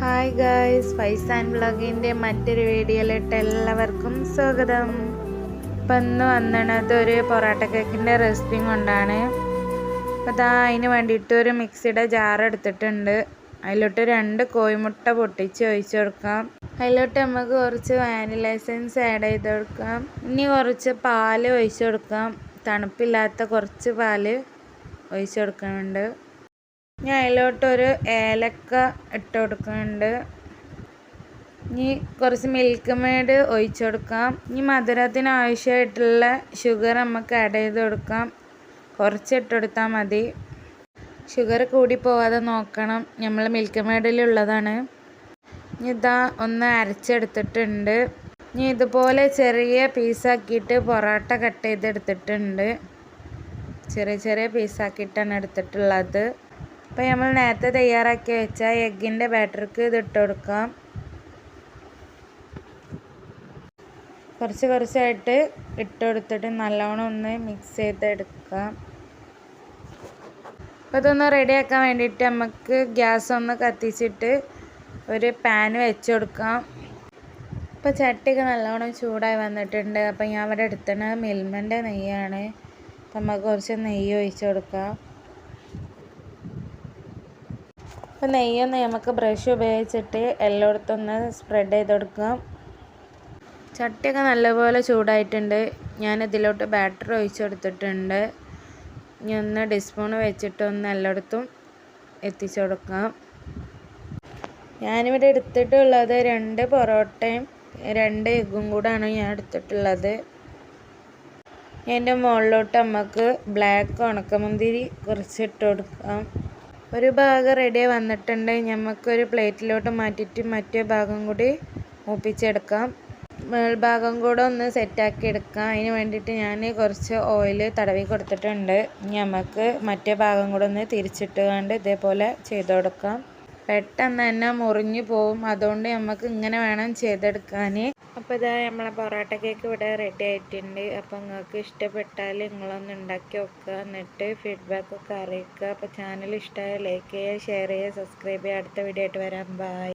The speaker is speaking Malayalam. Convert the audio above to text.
ഹായ് ഗായ്സ് ഫൈസ് ആൻഡ് വ്ളോഗിന്റെ മറ്റൊരു വീഡിയോയിലിട്ട് എല്ലാവർക്കും സ്വാഗതം. ഇപ്പം ഇന്ന് വന്നണത് ഒരു പൊറോട്ട കേക്കിന്റെ റെസിപ്പി കൊണ്ടാണ്. അപ്പോൾ അതാ അതിന് വേണ്ടിയിട്ട് ഒരു മിക്സിയുടെ ജാർ എടുത്തിട്ടുണ്ട്. അതിലോട്ട് രണ്ട് കോഴിമുട്ട പൊട്ടിച്ച് ഒഴിച്ചു കൊടുക്കാം. അതിലോട്ട് നമുക്ക് കുറച്ച് വാനില എസൻസ് ആഡ് ചെയ്ത് കൊടുക്കാം. ഇനി കുറച്ച് പാൽ ഒഴിച്ചു കൊടുക്കാം. തണുപ്പില്ലാത്ത കുറച്ച് പാൽ ഒഴിച്ചു കൊടുക്കുന്നുണ്ട്. ഇനി അതിലോട്ടൊരു ഏലക്ക ഇട്ട് കൊടുക്കുന്നുണ്ട് ഇനി കുറച്ച് മിൽക്ക് മെയ്ഡ് ഒഴിച്ചു കൊടുക്കാം ഇനി മധുരത്തിന് ആവശ്യമായിട്ടുള്ള ഷുഗർ നമുക്ക് ആഡ് ചെയ്ത് കൊടുക്കാം. കുറച്ച് ഇട്ട് കൊടുത്താൽ മതി. ഷുഗർ കൂടി പോവാതെ നോക്കണം. നമ്മൾ മിൽക്ക് മെയ്ഡിലുള്ളതാണ് ഇനി ഇതാ ഒന്ന് അരച്ചെടുത്തിട്ടുണ്ട്. ഇനി ഇതുപോലെ ചെറിയ പീസാക്കിയിട്ട് പൊറോട്ട കട്ട് ചെയ്തെടുത്തിട്ടുണ്ട്. ചെറിയ ചെറിയ പീസാക്കിയിട്ടാണ് എടുത്തിട്ടുള്ളത്. അപ്പോൾ നമ്മൾ നേരത്തെ തയ്യാറാക്കി വെച്ച എഗ്ഗിന്റെ ബാറ്റർക്ക് ഇത് ഇട്ട് കൊടുക്കാം. കുറച്ച് കുറച്ചായിട്ട് ഇട്ട് കൊടുത്തിട്ട് നല്ലോണം ഒന്ന് മിക്സ് ചെയ്തെടുക്കാം. അപ്പോൾ ഇതൊന്ന് റെഡിയാക്കാൻ വേണ്ടിയിട്ട് നമുക്ക് ഗ്യാസ് ഒന്ന് കത്തിച്ചിട്ട് ഒരു പാൻ വെച്ച് കൊടുക്കാം. ഇപ്പോൾ ചട്ടിയൊക്കെ നല്ലോണം ചൂടായി വന്നിട്ടുണ്ട്. അപ്പോൾ ഞാൻ ഇവിടെ എടുത്തത് മിൽമന്റെ നെയ്യാണ്. നമുക്ക് കുറച്ച് നെയ്യ് ഒഴിച്ച് കൊടുക്കാം. അപ്പോൾ നെയ്യൊന്ന് നമുക്ക് ബ്രഷ് ഉപയോഗിച്ചിട്ട് എല്ലായിടത്തും ഒന്ന് സ്പ്രെഡ് ചെയ്ത് കൊടുക്കാം ചട്ടിയൊക്കെ നല്ലപോലെ ചൂടായിട്ടുണ്ട്. ഞാൻ ഇതിലോട്ട് ബാറ്റർ ഒഴിച്ച് കൊടുത്തിട്ടുണ്ട് ഇനി ഒന്ന് ഡിസ്പൂൺ വെച്ചിട്ട് ഒന്ന് എല്ലായിടത്തും എത്തിച്ചു കൊടുക്കാം ഞാനിവിടെ എടുത്തിട്ടുള്ളത് രണ്ട് പൊറോട്ടയും രണ്ട് എഗ്ഗും കൂടാണ് ഞാൻ എടുത്തിട്ടുള്ളത്. എന്റെ മുകളിലോട്ട് നമുക്ക് ബ്ലാക്ക് ഉണക്കമുന്തിരി കുറച്ചിട്ട് കൊടുക്കാം ഒരു ഭാഗം റെഡി വന്നിട്ടുണ്ട്. നമുക്കൊരു പ്ലേറ്റിലോട്ട് മാറ്റിയിട്ട് മറ്റേ ഭാഗം കൂടി മൂപ്പിച്ചെടുക്കാം. മേൽഭാഗം കൂടെ ഒന്ന് സെറ്റാക്കി എടുക്കാം. അതിന് വേണ്ടിയിട്ട് ഞാൻ കുറച്ച് ഓയിൽ തടവി കൊടുത്തിട്ടുണ്ട്. നമുക്ക് മറ്റേ ഭാഗം കൂടെ ഒന്ന് തിരിച്ചിട്ട് കണ്ട് ഇതേപോലെ ചെയ്ത് കൊടുക്കാം. പെട്ടെന്ന് തന്നെ മുറിഞ്ഞു പോവും. അതുകൊണ്ട് നമുക്ക് ഇങ്ങനെ വേണം ചെയ്തെടുക്കാൻ അപ്പോൾ ഇതാ നമ്മളെ പൊറോട്ട കേക്ക് ഇവിടെ റെഡി ആയിട്ടുണ്ട്. അപ്പോൾ നിങ്ങൾക്ക് ഇഷ്ടപ്പെട്ടാൽ നിങ്ങളൊന്ന് ഉണ്ടാക്കി വെക്കുക എന്നിട്ട് ഫീഡ്ബാക്ക് ഒക്കെ അറിയിക്കുക. അപ്പോൾ ചാനൽ ഇഷ്ടമായ ലൈക്ക് ചെയ്യുക ഷെയർ ചെയ്യുക സബ്സ്ക്രൈബ് ചെയ്യുക. അടുത്ത വീഡിയോ ആയിട്ട് വരാം. ബൈ